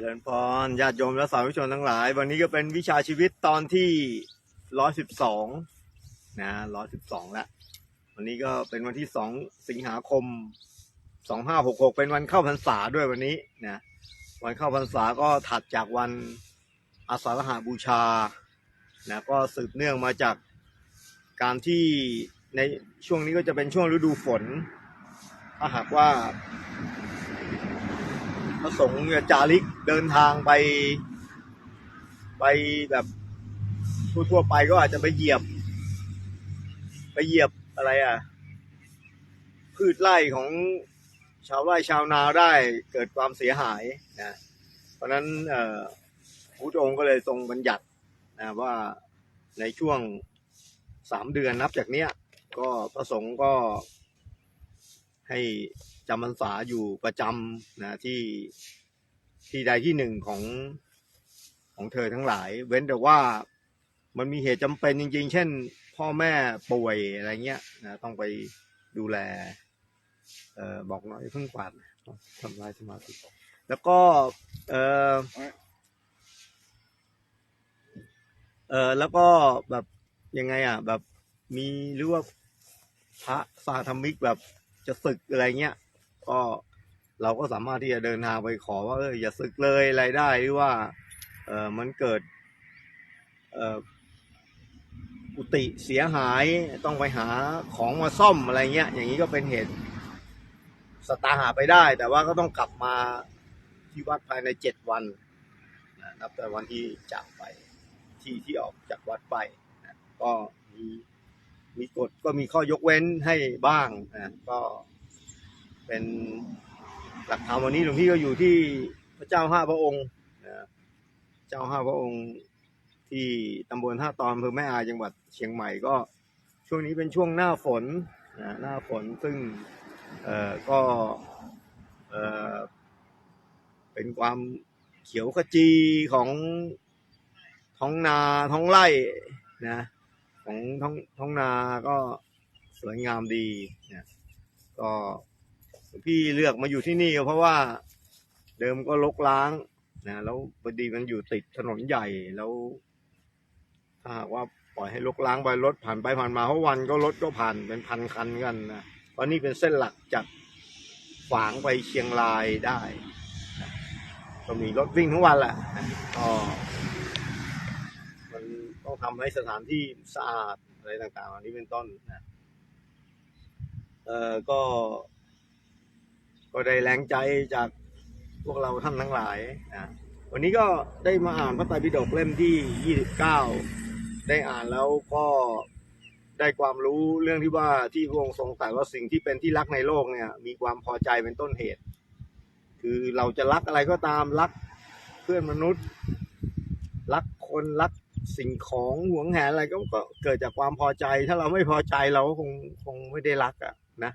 จริญพรญาติโยมและสาธุชนทั้งหลาย วันนี้ก็เป็นวิชาชีวิตตอนที่ร้อยสิบสองนะร้อยสิบสองละวันนี้ก็เป็นวันที่สองสิงหาคมสองห้าหกหกเป็นวันเข้าพรรษาด้วยวันนี้นะวันเข้าพรรษาก็ถัดจากวันอาสาฬหาบูชานะก็สืบเนื่องมาจากการที่ในช่วงนี้ก็จะเป็นช่วงฤดูฝนถ้าหากว่า พระสงฆ์เนี่ยจาริกเดินทางไป ไปแบบทั่วๆไปก็อาจจะไปเหยียบ ไปเหยียบอะไรอะ พืชไร่ของชาวไร่ชาวนาได้เกิดความเสียหายนะเพราะนั้นพระองค์ก็เลยทรงบัญญัตินะว่าในช่วงสามเดือนนับจากเนี้ย ก็พระสงฆ์ก็ให้ จำพรรษาอยู่ประจำนะที่ที่ใดที่หนึ่งของของเธอทั้งหลาย เว้นแต่ว่ามันมีเหตุจำเป็นจริง ๆ เช่น พ่อแม่ป่วยอะไรเงี้ยนะต้องไปดูแลเอ่อบอกหน่อยเพิ่งกวาดทำลายสมาธิแล้วก็เออเออแล้วก็แบบยังไงอะ แบบมีหรือว่าพระสาธมิกแบบจะศึกอะไรเงี้ย ก็เราก็สามารถที่จะเดินทางไปขอว่าเอออย่าศึกเลยอะไรได้หรือว่า เออมันเกิด เออกุฏิเสียหายต้องไปหาของมาซ่อมอะไรเงี้ย อย่างนี้ก็เป็นเหตุสตาหาไปได้ แต่ว่าก็ต้องกลับมาที่วัดภายในเจ็ดวันนะนับแต่วันที่จากไปที่ที่ออกจากวัดไปนะก็มีมีกฎก็มีข้อยกเว้นให้บ้างนะก็ เป็นหลักธรรมวันนี้หลวงพี่ก็อยู่ที่พระเจ้าห้าพระองค์นะเจ้าห้าพระองค์ที่ตำบลท่าตอนอำเภอแม่อาจังหวัดเชียงใหม่ก็ช่วงนี้เป็นช่วงหน้าฝนนะหน้าฝนซึ่งเอ่อก็เอ่อเป็นความเขียวขจีของท้องนาท้องไร่นะของท้องท้องนาก็สวยงามดีนะก็ พี่เลือกมาอยู่ที่นี่เพราะว่าเดิมก็ลกล้างนะแล้วพอดีมันอยู่ติดถนนใหญ่แล้วถ้าหากว่าปล่อยให้ลกล้างไปรถผ่านไปผ่านมาเพราะวันก็รถก็ผ่านเป็นพันคันกันนะเพราะนี่เป็นเส้นหลักจากฝางไปเชียงรายได้ก็มีรถวิ่งทั้งวันแหละนะก็มันต้องทำให้สถานที่สะอาดอะไรต่างๆอันนี้เป็นต้นนะเอ่อก็ ก็ได้แรงใจจากพวกเราท่านทั้งหลายนะวันนี้ก็ได้มาอ่านพระไตรปิฎกเล่มที่ 29 ได้อ่านแล้วก็ได้ความรู้เรื่องที่ว่าที่พระองค์ทรงตรัสว่าสิ่งที่เป็นที่รักในโลกเนี่ยมีความพอใจเป็นต้นเหตุ คือเราจะรักอะไรก็ตามรักเพื่อนมนุษย์ รักคนรักสิ่งของหวงแหนอะไรก็เกิดจากความพอใจ ถ้าเราไม่พอใจเราก็คงคงไม่ได้รักอะนะ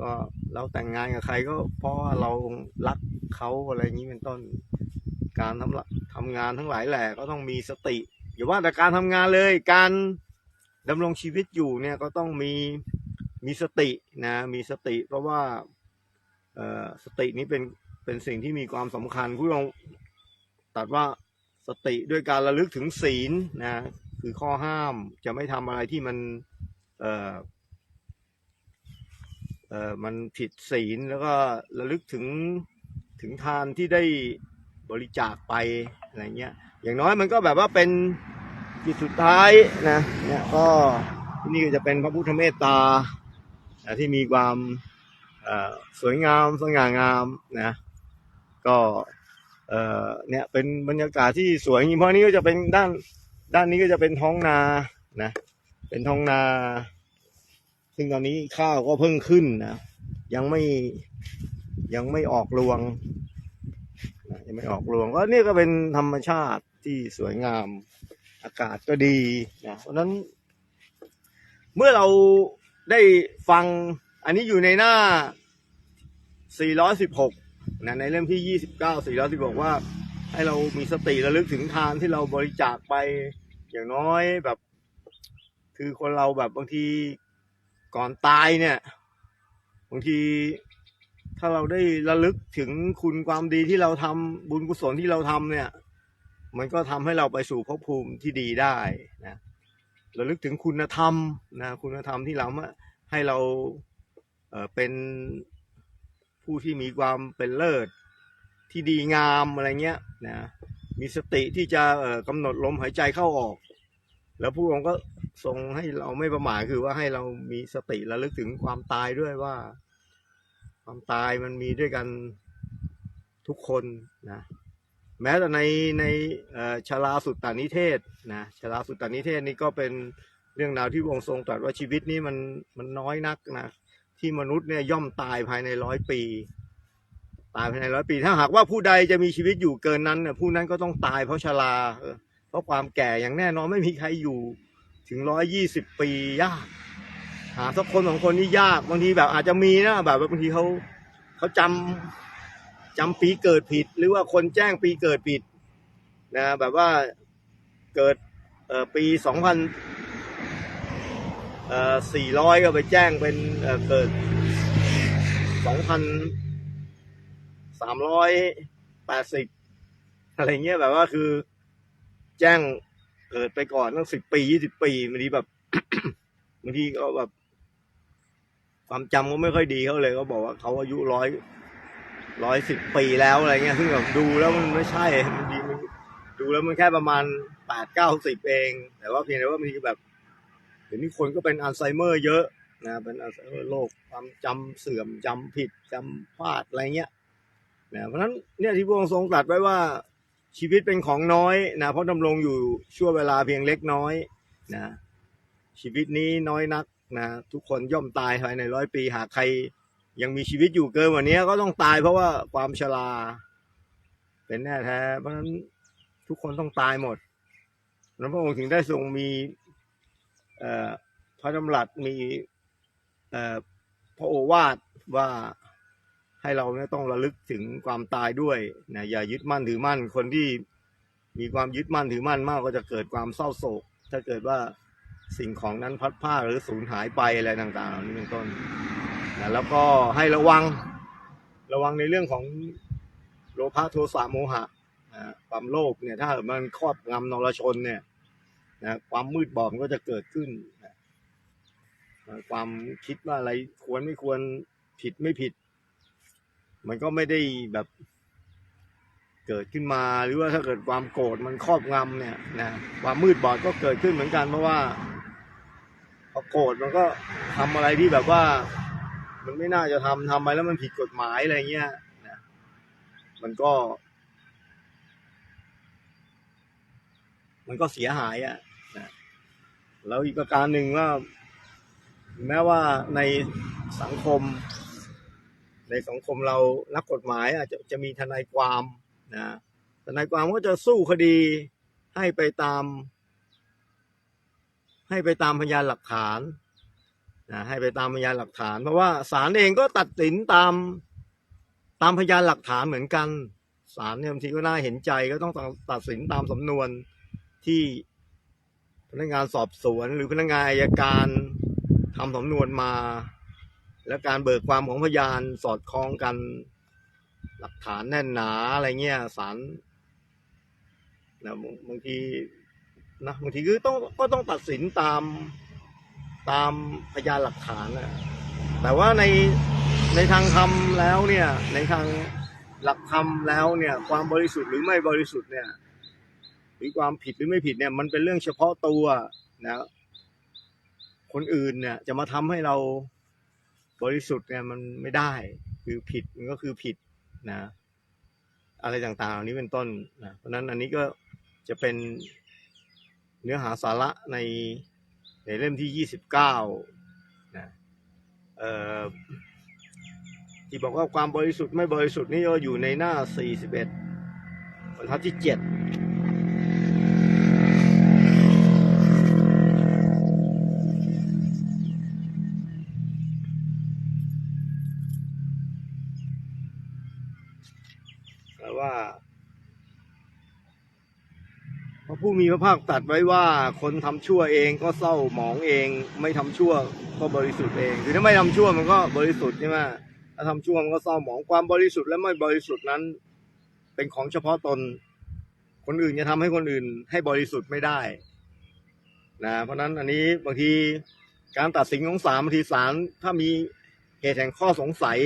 ก็เราแต่งงานกับใครก็เพราะว่าเรารักเขาอะไรอย่างนี้เป็นต้น การทำทำงานทั้งหลายแหล่ก็ต้องมีสติอย่าว่าแต่การทำงานเลยการดำรงชีวิตอยู่เนี่ยก็ต้องมีมีสตินะมีสติเพราะว่าสตินี้เป็นเป็นสิ่งที่มีความสำคัญผู้ลงตัดว่าสติด้วยการระลึกถึงศีลนะคือข้อห้ามจะไม่ทำอะไรที่มันเอ่อเออมันผิดศีลแล้วก็ระลึกถึงถึงทานที่ได้บริจาคไปอะไรเงี้ย อย่างน้อยมันก็แบบว่าเป็นจุดสุดท้ายนะเนี่ยก็ที่นี่ก็จะเป็นพระพุทธเมตตาที่มีความสวยงามสง่างามนะก็เนี่ยเป็นบรรยากาศที่สวยจริงเพราะนี่ก็จะเป็นด้านด้านนี้ก็จะเป็นท้องนานะเป็นท้องนา ซึ่งตอนนี้ข้าวก็เพิ่งขึ้นนะยังไม่ยังไม่ออกรวงนะยังไม่ออกรวงก็นี่ก็เป็นธรรมชาติที่สวยงามอากาศก็ดีนะเพราะฉะนั้น เมื่อเราได้ฟังอันนี้อยู่ในหน้า 416 นะในเล่มที่ 29 416 ว่า ให้เรามีสติระลึกถึงทานที่เราบริจาคไปอย่างน้อยแบบ คือคนเราแบบบางที ก่อนตายเนี่ยบางทีถ้าเราได้ระลึกถึงคุณความดีที่เราทำบุญกุศลที่เราทำเนี่ย มันก็ทำให้เราไปสู่ภพภูมิที่ดีได้นะระลึกถึงคุณธรรมนะคุณธรรมที่เราให้เราเอ่อเป็นผู้ที่มีความเป็นเลิศที่ดีงามอะไรเงี้ยนะมีสติที่จะกำหนดลมหายใจเข้าออก แล้วผู้องค์ก็ ทรงให้เราไม่ประมาทคือว่าให้เรามีสติระลึกถึงความตายด้วยว่า ความตายมันมีด้วยกันทุกคนนะแม้แต่ในในเอ่อชลาสุตตานิเทศนะชลาสุตตานิเทศนี่ก็เป็นเรื่องราวที่องค์ทรงตรัสว่าชีวิตนี้มันมันน้อยนักนะที่มนุษย์เนี่ยย่อมตายภายในร้อยปี ตายภายในร้อยปี ถ้าหากว่าผู้ใดจะมีชีวิตอยู่เกินนั้นเนี่ยผู้นั้นก็ต้องตายเพราะชาเออเพราะความแก่อย่างแน่นอนไม่มีใครอยู่ ถึงร้อยยี่สิบปียาก หาสักคนสองคนนี่ยากบางทีแบบอาจจะมีนะแบบว่าบางทีเขาเขาจำจำปีเกิดผิด หรือว่าคนแจ้งปีเกิดผิดนะแบบว่าเกิดเอ่อปีสองพันเอ่อสี่ร้อยก็ไปแจ้งเป็นเอ่อเกิดสองพันสามร้อยแปดสิบอะไรเงี้ยแบบว่าคือแจ้ง เกิดไปก่อนตั้งสิบปียี่สิบปีบางทีแบบบางทีก็แบบ ความจำก็ไม่ค่อยดีเขาเลยก็บอกว่าเขาอายุร้อยร้อยสิบปีแล้วอะไรเงี้ยซึ่งแบบดูแล้วมันไม่ใช่มันดีมันดูแล้วมันแค่ประมาณแปดเก้าสิบเอง แต่ว่าเพียงแต่ว่าบางทีแบบเดี๋ยวนี้คนก็เป็นอัลไซเมอร์เยอะนะเป็นอัลไซเมอร์โรคความจำเสื่อมจำผิดจำพลาดอะไรเงี้ยนะเพราะฉะนั้นเนี่ยที่พระองค์ทรงตรัสไว้ว่า ชีวิตเป็นของน้อยนะเพราะดำรงอยู่ชั่วเวลาเพียงเล็กน้อยนะชีวิตนี้น้อยนักนะทุกคนย่อมตายภายในร้อยปี หากใครยังมีชีวิตอยู่เกินกว่านี้ก็ต้องตายเพราะว่าความชราเป็นแน่แท้เพราะฉะนั้นทุกคนต้องตายหมดแล้วพระองค์ถึงได้ทรงมีพระดำรัสมีพระโอวาทว่า ให้เราเนี่ยต้องระลึกถึงความตายด้วยนะอย่ายึดมั่นถือมั่น คนที่มีความยึดมั่นถือมั่นมากก็จะเกิดความเศร้าโศก ถ้าเกิดว่าสิ่งของนั้นพัดผ้าหรือสูญหายไปอะไรต่างๆเหล่านี้เป็นต้นนะแล้วก็ให้ระวังระวังในเรื่องของโลภะโทสะโมหะนะความโลภเนี่ยถ้ามันครอบงำนรชนเนี่ยนะความมืดบอดมันก็จะเกิดขึ้นนะความคิดว่าอะไรควรไม่ควรผิดไม่ผิด มันก็ไม่ได้แบบเกิดขึ้นมาหรือว่าถ้าเกิดความโกรธมันครอบงำเนี่ยนะความมืดบอดก็เกิดขึ้นเหมือนกันเพราะว่าพอโกรธมันก็ทำอะไรที่แบบว่า มันไม่น่าจะทำทำไปแล้วมันผิดกฎหมายอะไรเงี้ยนะมันก็ มันก็เสียหายอะ่ะนะแล้วอีกประการหนึ่งว่า แม้ว่าในสังคม ในสังคมเรานักกฎหมายอาจจะจะมีทนายความนะทนายความก็จะสู้คดีให้ไปตาม ให้ไปตามพยานหลักฐานนะให้ไปตามพยานหลักฐาน เพราะว่าศาลเองก็ตัดสินตามตามพยานหลักฐานเหมือนกันศาลเนี่ยบางทีก็น่าเห็นใจก็ต้องตัดสินตามสำนวนที่พนักงานสอบสวนหรือพนักงานอายการทำสำนวนมา และการเบิกความของพยานสอดคล้องกัน หลักฐานแน่นหนาอะไรเงี้ยศาลนะบางบางทีนะบางทีคือต้องก็ต้องตัดสินตามตามพยานหลักฐานนะแต่ว่าในในทางธรรมแล้วเนี่ยในทางหลักธรรมแล้วเนี่ยความบริสุทธิ์หรือไม่บริสุทธิ์เนี่ยหรือความผิดหรือไม่ผิดเนี่ยมันเป็นเรื่องเฉพาะตัวนะคนอื่นเนี่ยจะมาทำให้เรา บริสุทธิ์เนี่ยมันไม่ได้ คือผิดมันก็คือผิดนะ อะไรต่างๆเหล่านี้เป็นต้นนะเพราะนั้นอันนี้ก็จะเป็นเนื้อหาสาระในในเล่มที่ 29นะเอ่อที่บอกว่าความบริสุทธิ์ไม่บริสุทธิ์นี่ก็อยู่ในหน้าสี่สิบรรทัดที่เจ็ด มีพระภาคตรัดไว้ว่าคนทำชั่วเองก็เศร้าหมองเอง ไม่ทำชั่วก็บริสุทธิ์เองคือถ้าไม่ทำชั่วมันก็บริสุทธิ์ใช่ไหมถ้าทำชั่วมันก็เศร้าหมองความบริสุทธิ์และไม่บริสุทธิ์นั้น เป็นของเฉพาะตน คนอื่นจะทำให้คนอื่น ให้บริสุทธิ์ไม่ได้นะเพราะฉะนั้นอันนี้บางทีการตัดสินของศาลบางทีศาลถ้ามีเหตุแห่งข้อสงสัย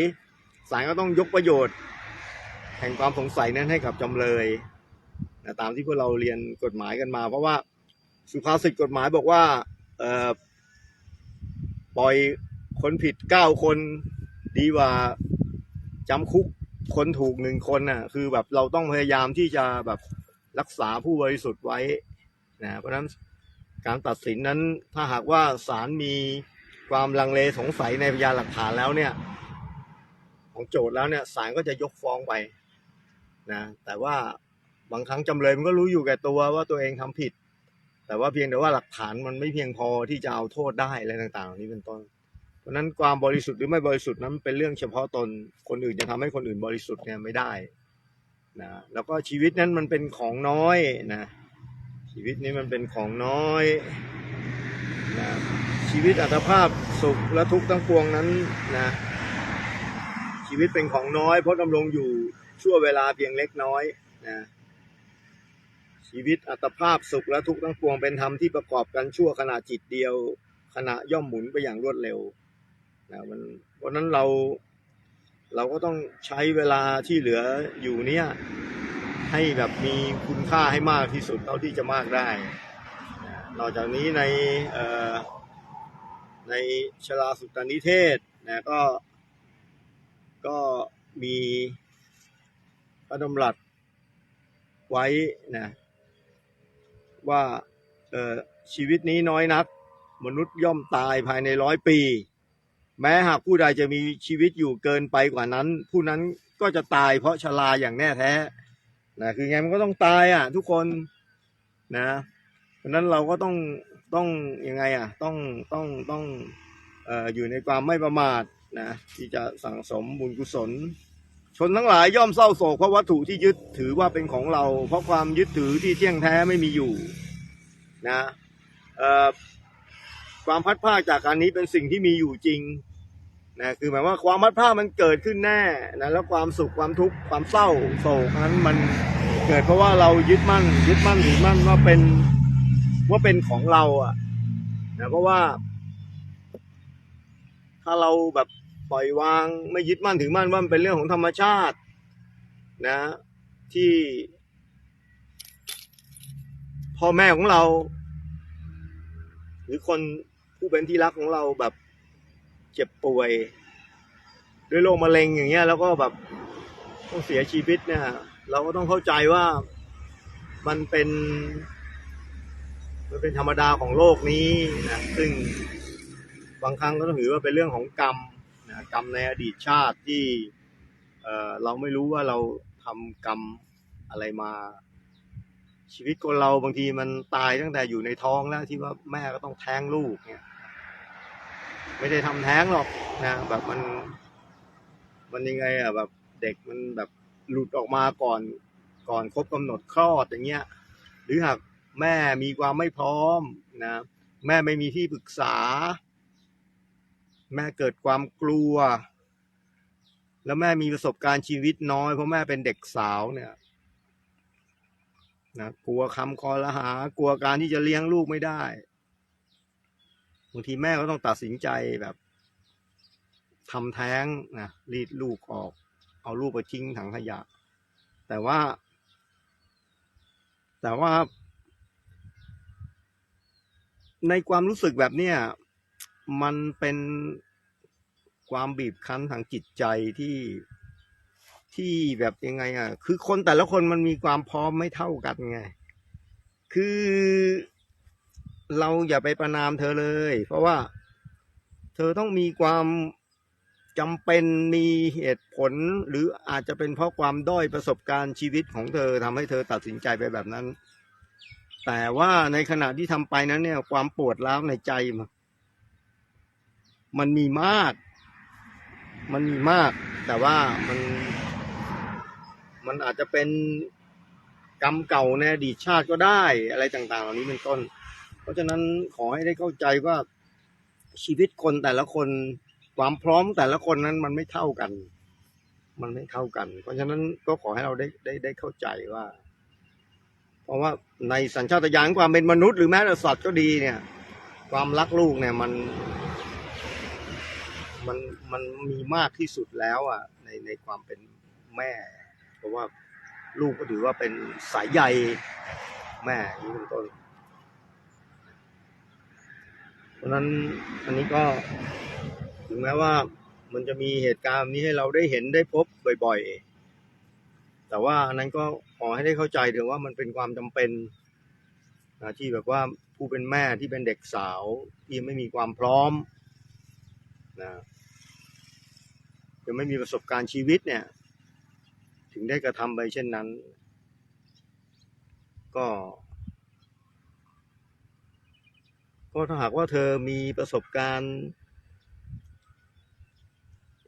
ศาลก็ต้องยกประโยชน์ แห่งความสงสัยนั้นให้กับจำเลย นะตามที่พวกเราเรียนกฎหมายกันมา เพราะว่าสุภาษิตกฎหมายบอกว่าปล่อยคนผิดเก้าคนดีกว่าจำคุกคนถูกหนึ่งคนน่ะคือแบบเราต้องพยายามที่จะแบบรักษาผู้บริสุทธิ์ไว้นะเพราะฉะนั้นการตัดสินนั้นถ้าหากว่าศาลมีความลังเลสงสัยในพยานหลักฐานแล้วเนี่ย ของโจทย์แล้วเนี่ยศาลก็จะยกฟ้องไปนะแต่ว่า บางครั้งจำเลยมันก็รู้อยู่แก่ตัวว่าตัวเองทำผิด แต่ว่าเพียงแต่ว่าหลักฐานมันไม่เพียงพอที่จะเอาโทษได้อะไรต่างๆ นี้เป็นต้น เพราะนั้นความบริสุทธิ์หรือไม่บริสุทธิ์นั้นเป็นเรื่องเฉพาะตนคนอื่นจะทำให้คนอื่นบริสุทธิ์เนี่ยไม่ได้นะแล้วก็ชีวิตนั้นมันเป็นของน้อยนะชีวิตนี้มันเป็นของน้อยนะชีวิตอัตภาพสุขและทุกข์ทั้งปวงนั้นนะชีวิตเป็นของน้อยเพราะดำรงอยู่ชั่วเวลาเพียงเล็กน้อยนะ ชีวิตอัตภาพสุขและทุกข์ทั้งปวงเป็นธรรมที่ประกอบกันชั่วขณะจิตเดียว ขณะย่อมหมุนไปอย่างรวดเร็วนะมันเพราะนั้นเราเราก็ต้องใช้เวลาที่เหลืออยู่เนี้ยให้แบบมีคุณค่าให้มากที่สุดเท่าที่จะมากได้นะนอกจากนี้ในในชลาสุตตนิเทศนะก็ก็มีพระดำรัสไว้นะ ว่าชีวิตนี้น้อยนัก มนุษย์ย่อมตายภายในร้อยปี แม้หากผู้ใดจะมีชีวิตอยู่เกินไปกว่านั้น ผู้นั้นก็จะตายเพราะชราอย่างแน่แท้นะคือไงมันก็ต้องตายอะ ทุกคนนะเพราะนั้นเราก็ต้องต้องยังไงอะต้องต้องต้องอออยู่ในความไม่ประมาทนะที่จะสั่งสมบุญกุศล ชนทั้งหลายย่อมเศร้าโศกเพราะวัตถุที่ยึดถือว่าเป็นของเรา เพราะความยึดถือที่เที่ยงแท้ไม่มีอยู่นะเอ่อความพัดภาจากการนี้เป็นสิ่งที่มีอยู่จริงนะคือหมายว่าความพัดภามันเกิดขึ้นแน่นะแล้วความสุขความทุกข์ความเศร้าโศกนั้นมันเกิดเพราะว่าเรายึดมั่น ยึดมั่นถือมั่นว่าเป็นว่าเป็นของเราอะนะเพราะว่า ถ้าเราแบบ ปล่อยวางไม่ยึดมั่นถือมั่นว่ามันเป็นเรื่องของธรรมชาตินะที่พ่อแม่ของเรา หรือคนผู้เป็นที่รักของเราแบบเจ็บป่วย ด้วยโรคมะเร็งอย่างเงี้ย แล้วก็แบบต้องเสียชีวิตเนี่ย เราก็ต้องเข้าใจว่ามันเป็นมันเป็นธรรมดาของโลกนี้นะซึ่งบางครั้งก็ต้องถือว่าเป็นเรื่องของกรรม กรรมในอดีตชาติที่เออเราไม่รู้ว่าเราทำกรรมอะไรมา ชีวิตคนเราบางทีมันตายตั้งแต่อยู่ในท้องแล้วที่ว่าแม่ก็ต้องแท้งลูกเนี่ย ไม่ได้ทำแท้งหรอกนะแบบมัน มันยังไงอะแบบเด็กมันแบบหลุดออกมาก่อนก่อนครบกำหนดคลอดอย่างเงี้ย หรือหากแม่มีความไม่พร้อมนะแม่ไม่มีที่ปรึกษา แม่เกิดความกลัว แล้วแม่มีประสบการณ์ชีวิตน้อย เพราะแม่เป็นเด็กสาวเนี่ยนะกลัวคำคอรหา กลัวการที่จะเลี้ยงลูกไม่ได้บางทีแม่ก็ต้องตัดสินใจแบบทำแท้งนะรีดลูกออก เอาลูกไปทิ้งถังขยะ แต่ว่า แต่ว่า ในความรู้สึกแบบเนี้ย มันเป็นความบีบคั้นทางจิตใจที่ที่แบบยังไงอะ คือคนแต่ละคนมันมีความพร้อมไม่เท่ากันไง คือเราอย่าไปประนามเธอเลย เพราะว่า เธอต้องมีความจำเป็นมีเหตุผล หรืออาจจะเป็นเพราะความด้อยประสบการณ์ชีวิตของเธอทำให้เธอตัดสินใจไปแบบนั้น แต่ว่าในขณะที่ทำไปนั้นเนี่ย ความปวดร้าวในใจมัน มันมีมาก มันมีมาก แต่ว่ามัน มันอาจจะเป็นกรรมเก่าในอดีตชาติก็ได้อะไรต่างๆ เหล่านี้เป็นต้น เพราะฉะนั้นขอให้ได้เข้าใจว่าชีวิตคนแต่ละคนความพร้อมแต่ละคนนั้นมันไม่เท่ากัน มันไม่เท่ากัน เพราะฉะนั้นก็ขอให้เราได้ได้ได้เข้าใจว่า เพราะว่าในสัญชาตญาณความเป็นมนุษย์หรือแม้แต่สัตว์ก็ดีเนี่ย ความรักลูกเนี่ยมัน มันมันมีมากที่สุดแล้วอะในในความเป็นแม่ เพราะว่าลูกก็ถือว่าเป็นสายใยแม่อย่นี่เป็นต้นเพราะนั้นอันนี้ก็ถึงแม้ว่ามันจะมีเหตุการณ์นี้ให้เราได้เห็นได้พบบ่อยๆ แต่ว่าอันนั้นก็ขอให้ได้เข้าใจถึงว่ามันเป็นความจำเป็นนะที่แบบว่าผู้เป็นแม่ที่เป็นเด็กสาวที่ไม่มีความพร้อมนะ ยังไม่มีประสบการณ์ชีวิตเนี่ย ถึงได้กระทำไปเช่นนั้น ก็ ก็ถ้าหากว่าเธอมีประสบการณ์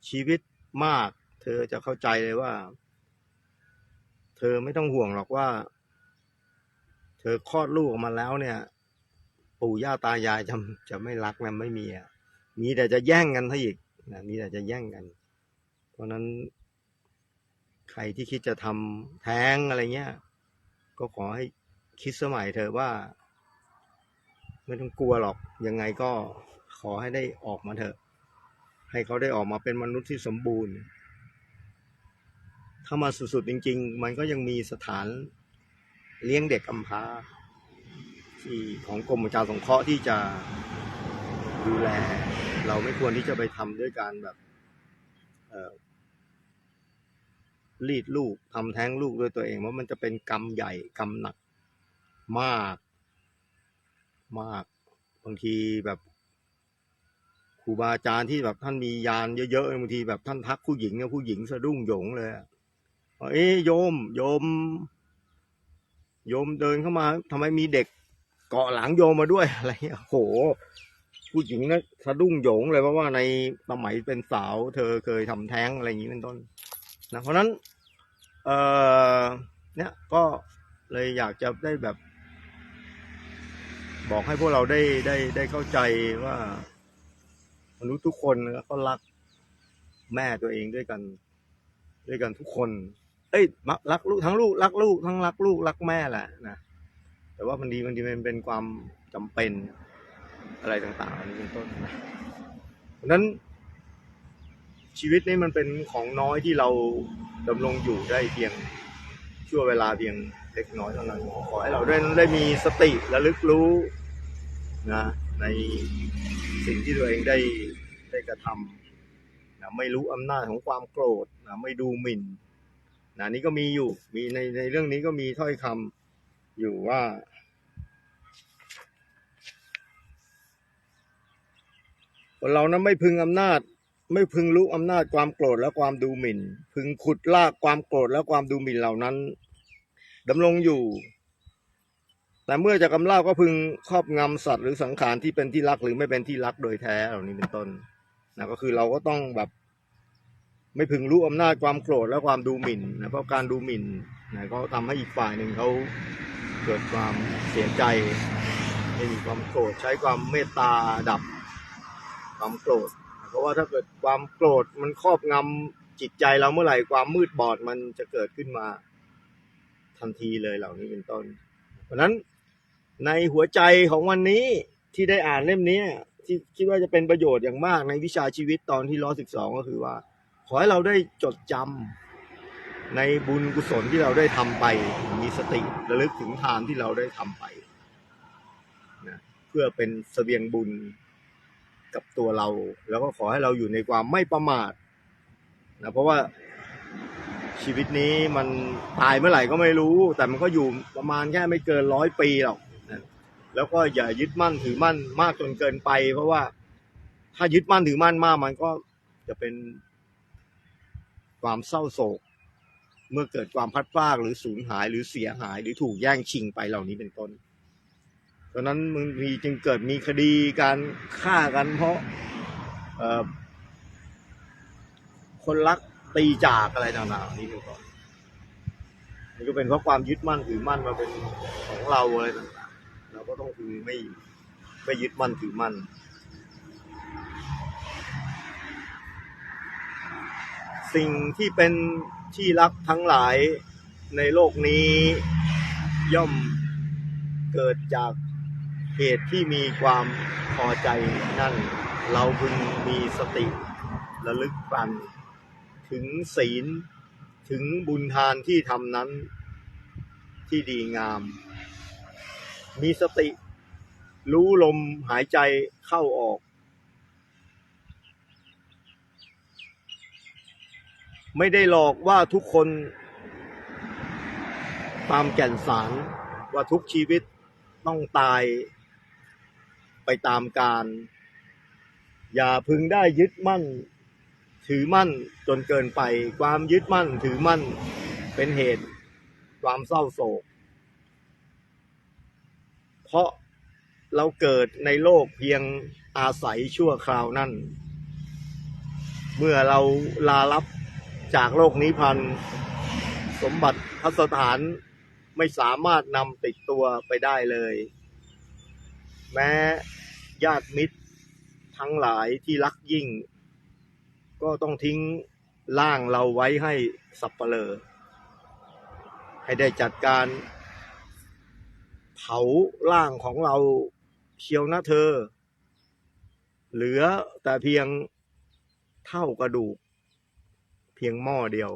ชีวิตมาก เธอจะเข้าใจเลยว่า เธอไม่ต้องห่วงหรอกว่า เธอคลอดลูกออกมาแล้วเนี่ย ปู่ย่าตายายจะจะไม่รักนะไม่มีอะมีแต่จะแย่งกันซะอีกนะมีแต่จะแย่งกัน ราะนั้น ใครที่คิดจะทำแท้งอะไรเงี้ย ก็ขอให้คิดสมัยเธอะว่า ไม่ต้องกลัวหรอก ยังไงก็ขอให้ได้ออกมาเถอะ ให้เขาได้ออกมาเป็นมนุษย์ที่สมบูรณ์ ถ้ามาสุดๆจริง ๆ มันก็ยังมีสถานเลี้ยงเด็กกำพร้าที่ของกรมประชาสงเคราะห์ที่จะดูแล เราไม่ควรที่จะไปทำด้วยการแบบ รีดลูกทำแท้งลูกด้วยตัวเองว่ามันจะเป็นกรรมใหญ่กรรมหนักมาก มาก บางทีแบบครูบาอาจารย์ที่แบบท่านมียานเยอะๆบางทีแบบท่านทักผู้หญิงเนี่ยผู้หญิงสะดุ้งโหยงเลยว่าเอ้ยโยม โยม โยมเดินเข้ามาทำไมมีเด็กเกาะหลังโยมมาด้วยอะไรเงี้ยโห ผู้หญิงนะสะดุ้งโหยงเลยเพราะว่าในสมัยเป็นสาว เธอเคยทำแท้งอะไรอย่างนี้เป็นต้นนะเพราะฉะนั้น เออเนี่ยก็เลยอยากจะได้แบบ บอกให้พวกเราได้ได้ได้เข้าใจว่ามนุษย์ทุกคนนะก็รักแม่ตัวเองด้วยกัน ด้วยกันทุกคน เอ้ยมักรักลูกทั้งลูกรักลูกทั้งรักลูกรักแม่แหละนะแต่ว่าบางทีบางทีมันเป็นความจำเป็นอะไรต่างๆนี้เป็นต้นเพราะนั้น ชีวิตนี้มันเป็นของน้อยที่เราดำรงอยู่ได้เพียงชั่วเวลาเพียงเล็กน้อยเท่านั้นขอให้เราได้ได้มีสติระลึกรู้นะในสิ่งที่ตัวเองได้ได้กระทำนะไม่รู้อำนาจของความโกรธนะไม่ดูหมิ่นนะนี่ก็มีอยู่มีในในเรื่องนี้ก็มีถ้อยคำอยู่ว่าคนเรานั้นไม่พึงอำนาจ ไม่พึงรู้อำนาจความโกรธและความดูหมิ่น พึงขุดลากความโกรธและความดูหมิ่นเหล่านั้นดำรงอยู่ แต่เมื่อจะกำลาบก็พึงครอบงำสัตว์หรือสังขารที่เป็นที่รักหรือไม่เป็นที่รักโดยแท้เหล่านี้เป็นต้นนะก็คือเราก็ต้องแบบ ไม่พึงรู้อำนาจความโกรธและความดูหมิ่นนะเพราะการดูหมิ่นนะก็ทำให้อีกฝ่ายหนึ่งเขาเกิดความเสียใจไม่มีความโกรธใช้ความเมตตาดับความโกรธ เพราะว่าถ้าเกิดความโกรธมันครอบงำจิตใจเราเมื่อไหร่ความมืดบอดมันจะเกิดขึ้นมาทันทีเลยเหล่านี้เป็นต้น เพราะนั้นในหัวใจของวันนี้ที่ได้อ่านเล่มนี้ที่คิดว่าจะเป็นประโยชน์อย่างมากในวิชาชีวิตตอนที่ร้อสิบสองก็คือว่า ขอให้เราได้จดจำในบุญกุศลที่เราได้ทำไป มีสติระลึกถึงทานที่เราได้ทำไปนะเพื่อเป็นเสบียงบุญ กับตัวเรา แล้วก็ขอให้เราอยู่ในความไม่ประมาทนะเพราะว่าชีวิตนี้มันตายเมื่อไหร่ก็ไม่รู้ แต่มันก็อยู่ประมาณแค่ไม่เกินร้อยปีหรอกแล้วก็อย่ายึดมั่นถือมั่นมากจนเกินไป เพราะว่า ถ้ายึดมั่นถือมั่นมากมันก็จะเป็นความเศร้าโศก เมื่อเกิดความพัดพรากหรือสูญหายหรือเสียหายหรือถูกแย่งชิงไปเหล่านี้เป็นต้น ตอนนั้นมึงมีจึงเกิดมีคดีการฆ่ากันเพราะเอคนรักตีจากอะไรต่างๆนี่เป็นต้นนี่ก็เป็นเพราะความยึดมั่นถือมั่นมาเป็นของเราอะไรต่างๆเราก็ต้องคือไม่ไม่ยึดมั่นถือมั่นสิ่งที่เป็นที่รักทั้งหลายในโลกนี้ย่อมเกิดจาก เหตุที่มีความพอใจนั่น เราพึงมีสติระลึกกัน ถึงศีลถึงบุญทานที่ทำนั้นที่ดีงาม มีสติ รู้ลมหายใจเข้าออก ไม่ได้หลอกว่าทุกคน ตามแก่นสารว่าทุกชีวิตต้องตาย ไปตามการ อย่าพึงได้ยึดมั่น ถือมั่นจนเกินไป ความยึดมั่นถือมั่นเป็นเหตุ ความเศร้าโศก เพราะเราเกิดในโลกเพียงอาศัยชั่วคราวนั่น เมื่อเราลาลับจากโลกนี้พัน สมบัติพัสถานไม่สามารถนำติดตัวไปได้เลย แม้ ญาติมิตร ทั้งหลายที่รักยิ่ง ก็ต้องทิ้งร่างเราไว้ให้สับเปลอให้ได้จัดการ เผาร่างของเราเชียวนะเธอ เหลือแต่เพียงเท่ากระดูก เพียงหม้อเดียว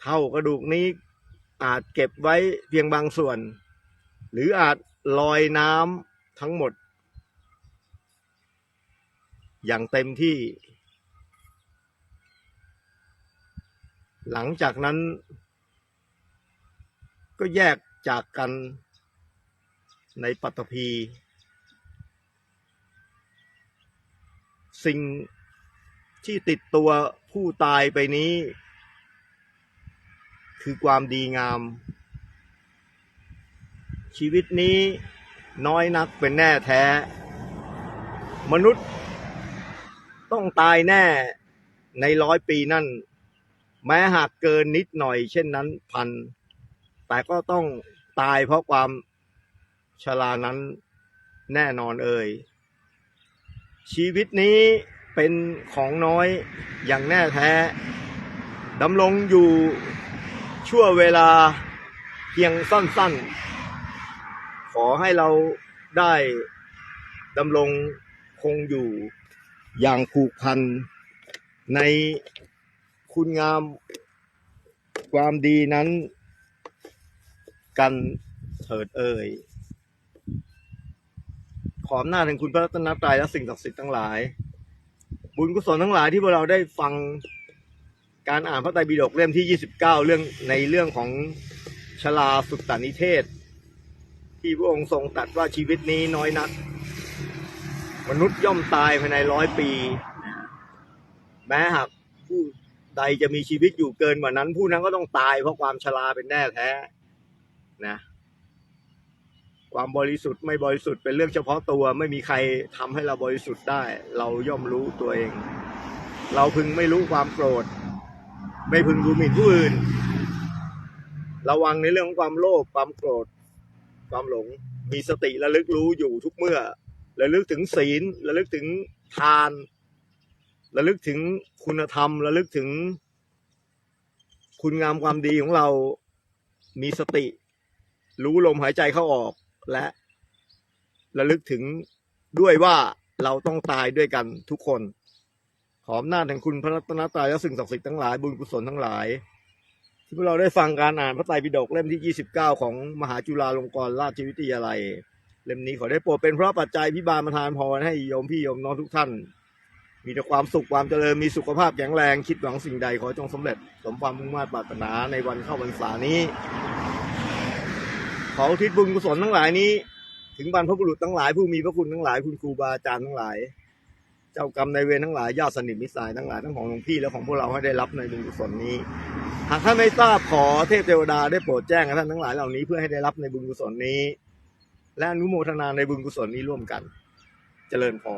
เท่ากระดูกนี้อาจเก็บไว้เพียงบางส่วน หรืออาจ ลอยน้ำทั้งหมด อย่างเต็มที่ หลังจากนั้น ก็แยกจากกันในปัตภีสิ่งที่ติดตัวผู้ตายไปนี้ คือความดีงาม ชีวิตนี้น้อยนักเป็นแน่แท้ มนุษย์ต้องตายแน่ในร้อยปีนั่น แม้หากเกินนิดหน่อยเช่นนั้นพัน แต่ก็ต้องตายเพราะความชรานั้นแน่นอนเอ่ย ชีวิตนี้เป็นของน้อยอย่างแน่แท้ดำรงอยู่ชั่วเวลาเพียงสั้นๆ ขอให้เราได้ดำรงคงอยู่อย่างผูกพันในคุณงามความดีนั้น กันเถิดเอ่ยขออำนาจแห่งคุณพระรัตนตรัยและสิ่งศักดิ์สิทธิ์ทั้งหลาย บุญกุศลทั้งหลายที่พวกเราได้ฟังการอ่านพระไตรปิฎกเล่มที่ 29 เรื่องในเรื่องของชลาสุตตานิเทศ ที่พระองค์ทรงตรัสว่าชีวิตนี้น้อยนัก มนุษย์ย่อมตายภายในร้อยปี แม้หากผู้ใดจะมีชีวิตอยู่เกินกว่านั้น ผู้นั้นก็ต้องตายเพราะความชราเป็นแน่แท้นะความบริสุทธิ์ไม่บริสุทธิ์เป็นเรื่องเฉพาะตัวไม่มีใครทำให้เราบริสุทธิ์ได้ เราย่อมรู้ตัวเอง เราพึงไม่รู้ความโกรธ ไม่พึงดูหมิ่นผู้อื่น ระวังในเรื่องของความโลภความโกรธ ความหลง มีสติระลึกรู้อยู่ทุกเมื่อระลึกถึงศีลระลึกถึงทานระลึกถึงคุณธรรมระลึกถึง คุณงามความดีของเรา มีสติ รู้ลมหายใจเข้าออกและระลึกถึงด้วยว่าเราต้องตายด้วยกันทุกคน ขออำนาแห่งคุณพระรัตนตรัยและสิ่งศักดิ์สิทธิ์ทั้งหลายบุญกุศลทั้งหลาย ที่พวกเราได้ฟังการอ่านพระไตรปิฎกเล่มที่ 29 ของมหาจุฬาลงกรณราชวิทยาลัย เล่มนี้ขอได้โปรดเป็นเพราะปัจจัยพิบาลประทานพรให้โยมพี่โยมน้องทุกท่าน มีแต่ความสุขความเจริญมีสุขภาพแข็งแรงคิดหวังสิ่งใดขอจงสำเร็จ สมความมุ่งมั่นปรารถนาในวันเข้าพรรษานี้ ขอทิศบุญกุศลทั้งหลายนี้ ถึงบรรพบุรุษทั้งหลายผู้มีพระคุณทั้งหลายคุณครูบาอาจารย์ทั้งหลาย เจ้ากรรมนายเวรทั้งหลายญาติสนิทมิตรสายทั้งหลายทั้งของหลวงพี่และของพวกเราให้ได้รับในบุญกุศลนี้ หากท่านไม่ทราบขอเทพเทวดาได้โปรดแจ้งกับท่านทั้งหลายเหล่านี้เพื่อให้ได้รับในบุญกุศลนี้ และอนุโมทนาในบุญกุศลนี้ร่วมกัน เจริญพร